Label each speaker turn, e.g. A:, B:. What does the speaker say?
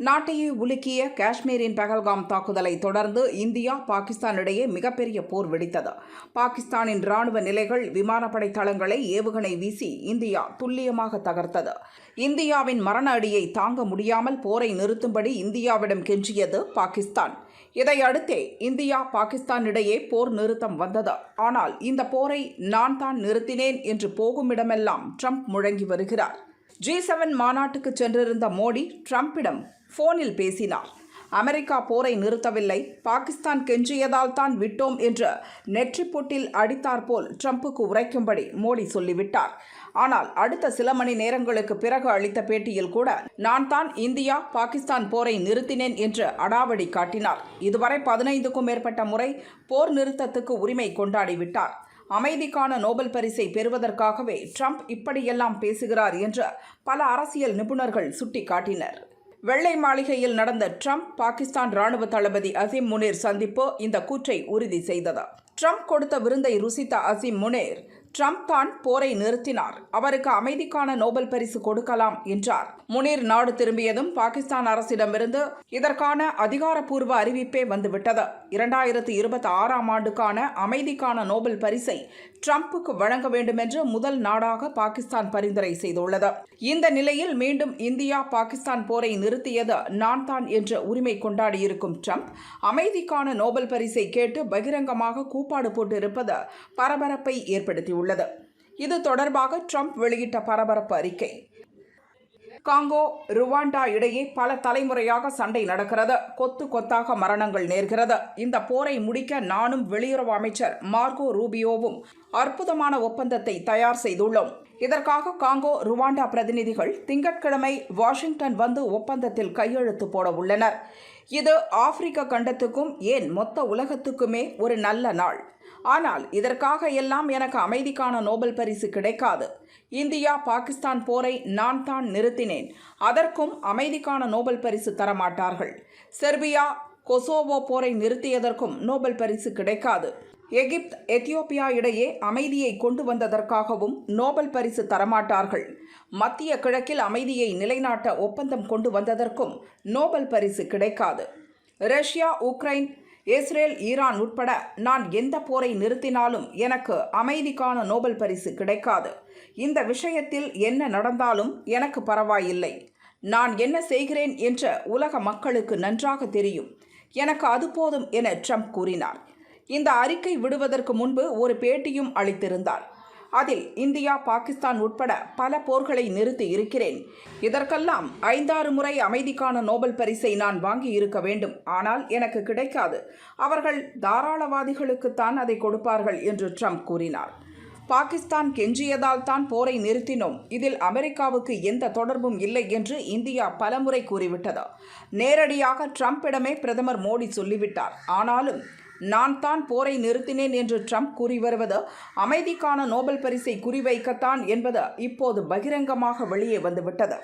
A: நாட்டையே உலுக்கிய காஷ்மீரின் பகல்காம் தாக்குதலை தொடர்ந்து இந்தியா பாகிஸ்தான் இடையே மிகப்பெரிய போர் வெடித்தது. பாகிஸ்தானின் ராணுவ நிலைகள் விமானப்படை தளங்களை ஏவுகணை வீசி இந்தியா துல்லியமாக தகர்த்தது. இந்தியாவின் மரண அடியை தாங்க முடியாமல் போரை நிறுத்தும்படி இந்தியாவிடம் கெஞ்சியது பாகிஸ்தான். இதையடுத்தே இந்தியா பாகிஸ்தான் இடையே போர் நிறுத்தம் வந்தது. ஆனால் இந்த போரை நான் தான் நிறுத்தினேன் என்று போகுமிடமெல்லாம் ட்ரம்ப் முழங்கி வருகிறார். ஜி செவன் மாநாட்டுக்கு சென்றிருந்த மோடி ட்ரம்பிடம் ஃபோனில் பேசினார். அமெரிக்கா போரை நிறுத்தவில்லை. பாகிஸ்தான் கெஞ்சியதால் தான் விட்டோம் என்று நெற்றிப்பொட்டில் அடித்தாற்போல் ட்ரம்புக்கு உரைக்கும்படி மோடி சொல்லிவிட்டார். ஆனால் அடுத்த சில மணி நேரங்களுக்கு பிறகு அளித்த பேட்டியில் கூட நான் தான் இந்தியா பாகிஸ்தான் போரை நிறுத்தினேன் என்று அடாவடி காட்டினார். இதுவரை பதினைந்துக்கும் மேற்பட்ட முறை போர் நிறுத்தத்துக்கு உரிமை கொண்டாடிவிட்டார் அமைதிக்கான நோபல் பரிசை பெறுவதற்காகவே ட்ரம்ப் இப்படியெல்லாம் பேசுகிறார் என்று பல அரசியல் நிபுணர்கள் சுட்டிக்காட்டினர். வெள்ளை மாளிகையில் நடந்த ட்ரம்ப் பாகிஸ்தான் ராணுவ தளபதி அசீம் முனீர் சந்திப்பு இந்த கூற்றை உறுதி செய்தது. ட்ரம்ப் கொடுத்த விருந்தை ருசித்த அசீம் முனேர் ட்ரம்ப் தான் போரை நிறுத்தினார். அவருக்கு அமைதிக்கான நோபல் பரிசு கொடுக்கலாம் என்றார். முனீர் நாடு திரும்பியதும் பாகிஸ்தான் அரசிடமிருந்து இதற்கான அதிகாரப்பூர்வ அறிவிப்பே வந்துவிட்டது. இரண்டாயிரத்து இருபத்தி ஆறாம் ஆண்டுக்கான அமைதிக்கான நோபல் பரிசை ட்ரம்ப்புக்கு வழங்க வேண்டுமென்று முதல் நாடாக பாகிஸ்தான் பரிந்துரை செய்துள்ளது. இந்த நிலையில் மீண்டும் இந்தியா பாகிஸ்தான் போரை நிறுத்தியது நான் தான் என்ற உரிமை கொண்டாடியிருக்கும் ட்ரம்ப் அமைதிக்கான நோபல் பரிசை கேட்டு பகிரங்கமாக கூப்பாடு போட்டிருப்பது பரபரப்பை ஏற்படுத்தியுள்ளது. உள்ளது. இது தொடர்பாக ட்ரம்ப் வெளியிட்ட பரபரப்பு அறிக்கை. காங்கோ ருவாண்டா இடையே பல தலைமுறையாக சண்டை நடக்கிறது. கொத்து கொத்தாக மரணங்கள் நேர்கிறது. இந்த போரை முடிக்க நானும் வெளியுறவு அமைச்சர் மார்கோ ரூபியோவும் அற்புதமான ஒப்பந்தத்தை தயார் செய்துள்ளோம். இதற்காக காங்கோ ருவாண்டா பிரதிநிதிகள் திங்கட்கிழமை வாஷிங்டன் வந்து ஒப்பந்தத்தில் கையெழுத்து போட உள்ளனர். இது ஆப்பிரிக்க கண்டத்துக்கும் ஏன் மொத்த உலகத்துக்குமே ஒரு நல்ல நாள். ஆனால் இதற்காக எல்லாம் எனக்கு அமைதிக்கான நோபல் பரிசு கிடைக்காது. இந்தியா பாகிஸ்தான் போரை நான் தான் நிறுத்தினேன். அதற்கும் அமைதிக்கான நோபல் பரிசு தரமாட்டார்கள். செர்பியா கொசோவோ போரை நிறுத்தியதற்கும் நோபல் பரிசு கிடைக்காது. எகிப்த் எத்தியோப்பியா இடையே அமைதியை கொண்டு வந்ததற்காகவும் நோபல் பரிசு தரமாட்டார்கள். மத்திய கிழக்கில் அமைதியை நிலைநாட்ட ஒப்பந்தம் கொண்டு வந்ததற்கும் நோபல் பரிசு கிடைக்காது. ரஷ்யா உக்ரைன் இஸ்ரேல் ஈரான் உட்பட நான் எந்த போரை நிறுத்தினாலும் எனக்கு அமைதிக்கான நோபல் பரிசு கிடைக்காது. இந்த விஷயத்தில் என்ன நடந்தாலும் எனக்கு பரவாயில்லை. நான் என்ன செய்கிறேன் என்ற உலக மக்களுக்கு நன்றாக தெரியும். எனக்கு அது போதும் என ட்ரம்ப் கூறினார். இந்த அறிக்கை விடுவதற்கு முன்பு ஒரு பேட்டியும் அளித்திருந்தார். அதில் இந்தியா பாகிஸ்தான் உட்பட பல போர்களை நிறுத்தி இருக்கிறேன். இதற்கெல்லாம் ஐந்தாறு முறை அமைதிக்கான நோபல் பரிசை நான் வாங்கி இருக்க வேண்டும். ஆனால் எனக்கு கிடைக்காது. அவர்கள் தாராளவாதிகளுக்குத்தான் அதை கொடுப்பார்கள் என்று ட்ரம்ப் கூறினார். பாகிஸ்தான் கெஞ்சியதால் தான் போரை நிறுத்தினோம். இதில் அமெரிக்காவுக்கு எந்த தொடர்பும் இல்லை என்று இந்தியா பலமுறை கூறிவிட்டது. நேரடியாக ட்ரம்பிடமே பிரதமர் மோடி சொல்லிவிட்டார். ஆனாலும் நான் தான் போரை நிறுத்தினேன் என்று ட்ரம்ப் கூறி வருவது அமைதிக்கான நோபல் பரிசை குறிவைக்கத்தான் என்பது இப்போது பகிரங்கமாக வெளியே வந்துவிட்டது.